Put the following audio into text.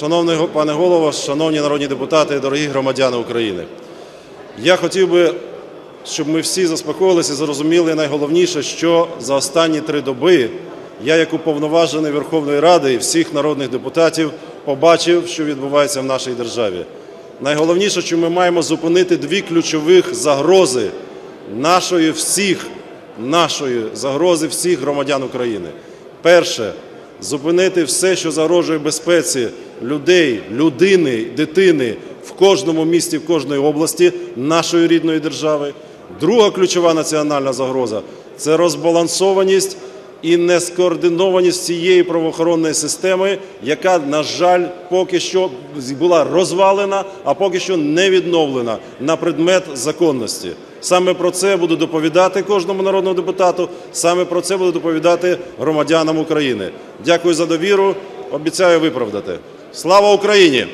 Шановний пане голово, шановні народні депутати, дорогі громадяни України. Я хотів би, щоб ми всі заспокоїлися і зрозуміли найголовніше, що за останні три доби я, як уповноважений Верховної Ради і всіх народних депутатів, побачив, що відбувається в нашій державі. Найголовніше, що ми маємо зупинити дві ключових загрози нашої всіх, нашої загрози всіх громадян України. Перше зупинити все, що загрожує безпеці людей, людини, дитини в кожному місті, в кожної області нашої рідної держави. Друга ключова національна загроза це розбалансованість і нескоординованість цієї правоохоронної системи, яка, на жаль, поки що була розвалена, а поки що не відновлена на предмет законності. Саме про це буду доповідати кожному народному депутату, саме про це буду доповідати громадянам України. Дякую за довіру. Обіцяю виправдати. Слава Україні!